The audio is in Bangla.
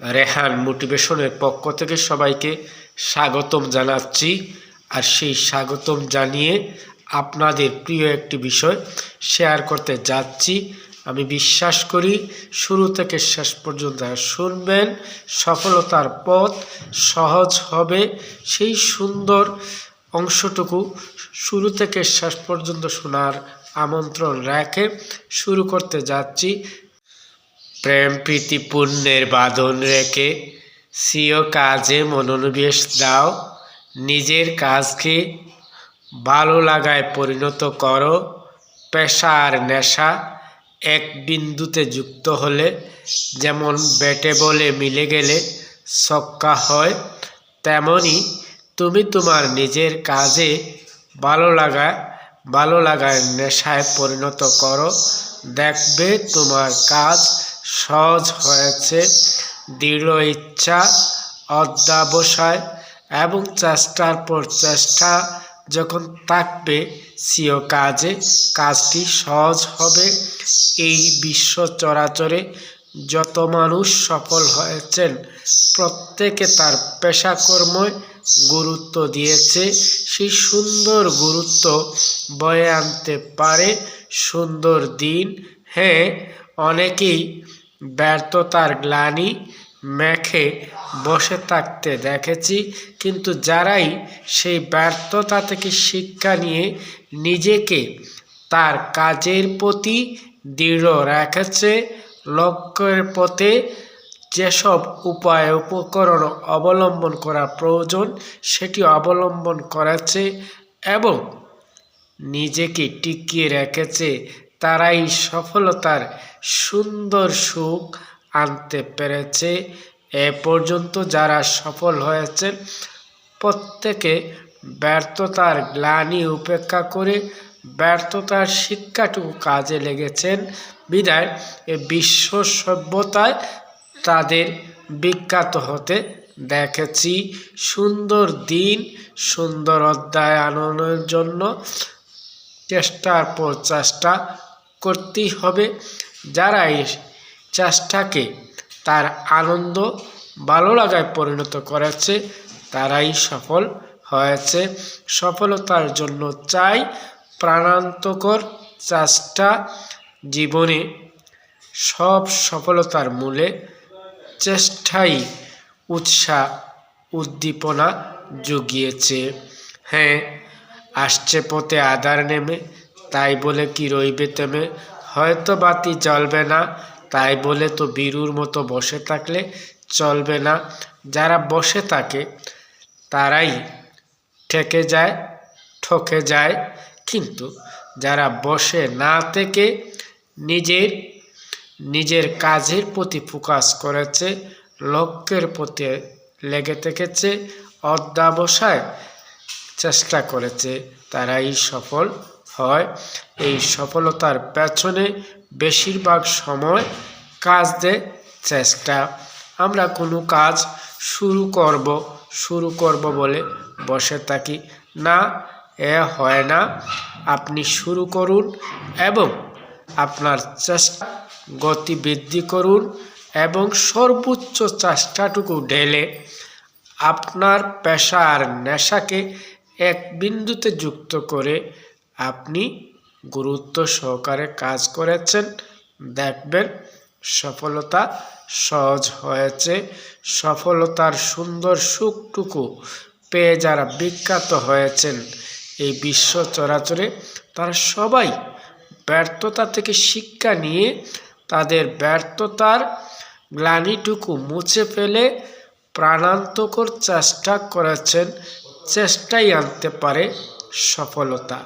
রেহান মোটিভেশনের পক্ষ থেকে সবাইকে স্বাগতম জানাচ্ছি। আর সেই স্বাগতম জানিয়ে আপনাদের প্রিয় একটি বিষয় শেয়ার করতে যাচ্ছি। আমি বিশ্বাস করি শুরু থেকে শেষ পর্যন্ত শুনবেন, সফলতার পথ সহজ হবে। সেই সুন্দর অংশটুকু শুরু থেকে শেষ পর্যন্ত শোনার আমন্ত্রণ রেখে শুরু করতে যাচ্ছি। প্রেম, প্রীতি, পুণ্যের বাঁধন রেখে স্বীয় কাজে মনোনিবেশ দাও। নিজের কাজকে ভালো লাগায় পরিণত করো। পেশা আর নেশা এক বিন্দুতে যুক্ত হলে, যেমন ব্যাটে বলে মিলে গেলে ছক্কা হয়, তেমনি তুমি তোমার নিজের কাজে ভালো লাগা, ভালো লাগায় নেশায় পরিণত করো। দেখবে তোমার কাজ সহজ হয়েছে। দৃঢ় ইচ্ছা অধ্যাবসায় এবং চেষ্টার পর চেষ্টা যখন থাকবে সিও কাজে কাজটি সহজ হবে। এই বিশ্ব চরাচরে যত মানুষ সফল হয়েছেন, প্রত্যেকে তার পেশাকর্ময় গুরুত্ব দিয়েছে। সেই সুন্দর গুরুত্ব বয়ে আনতে পারে সুন্দর দিন। হ্যাঁ অনেকেই ব্যর্থতার গ্লানি মেখে বসে থাকতে দেখেছি, কিন্তু যারাই সেই ব্যর্থতা থেকে শিক্ষা নিয়ে নিজেকে তার কাজের প্রতি দৃঢ় রেখেছে, লক্ষ্যের পথে যেসব উপায় উপকরণ অবলম্বন করা প্রয়োজন, সেটি অবলম্বন করেছে এবং নিজেকে টিকিয়ে রেখেছে তারাই সফলতার সুন্দর সুখ আনতে পেরেছে। এ পর্যন্ত যারা সফল হয়েছেন, প্রত্যেকে ব্যর্থতার গ্লানি উপেক্ষা করে ব্যর্থতার শিক্ষাটুকু কাজে লেগেছেন। বিদায়, এ বিশ্ব সভ্যতায় তাদের বিখ্যাত হতে দেখেছি। সুন্দর দিন, সুন্দর অধ্যায় আনন্দের জন্য চেষ্টার পর চেষ্টা করতেই হবে। যারা এই চেষ্টাকে তার আনন্দ ভালো লাগায় পরিণত করেছে, তারাই সফল হয়েছে। সফলতার জন্য চাই প্রাণান্তকর চেষ্টা। জীবনে সব সফলতার মূলে চেষ্টাই উৎসাহ উদ্দীপনা জুগিয়েছে। হ্যাঁ আসছে পথে আধার নেমে তাই বলে কি রইবে তেমে হয়তো বাতি জ্বলবে না। তাই বলে তো বীরুর মতো বসে থাকলে চলবে না। যারা বসে থাকে, তারাই ঠেকে যায়, ঠকে যায়। কিন্তু যারা বসে না থেকে নিজের নিজের কাজের প্রতি ফোকাস করেছে, লক্ষ্যের প্রতি লেগে থেকেছে, অধ্যাবসায় চেষ্টা করেছে, তারাই সফল হয়। এই সফলতার পেছনে বেশিরভাগ সময় কাজ দেয় চেষ্টা। আমরা কোনো কাজ শুরু করব শুরু করব বলে বসে থাকি। না, এ হয় না। আপনি শুরু করুন এবং আপনার চেষ্টা গতি বৃদ্ধি করুন এবং সর্বোচ্চ চেষ্টাটুকু ঢেলে আপনার পেশা আর নেশাকে এক বিন্দুতে যুক্ত করে আপনি গুরুত্ব সহকারে কাজ করেছেন, দেখবেন সফলতা সহজ হয়েছে। সফলতার সুন্দর সুখটুকু পেয়ে যারা বিখ্যাত হয়েছেন, এই বিশ্ব চরাচরে তারা সবাই ব্যর্থতা থেকে শিক্ষা নিয়ে তাদের ব্যর্থতার গ্লানিটুকু মুছে ফেলে প্রাণান্তকর চেষ্টা করেছেন। চেষ্টাই আনতে পারে সফলতা।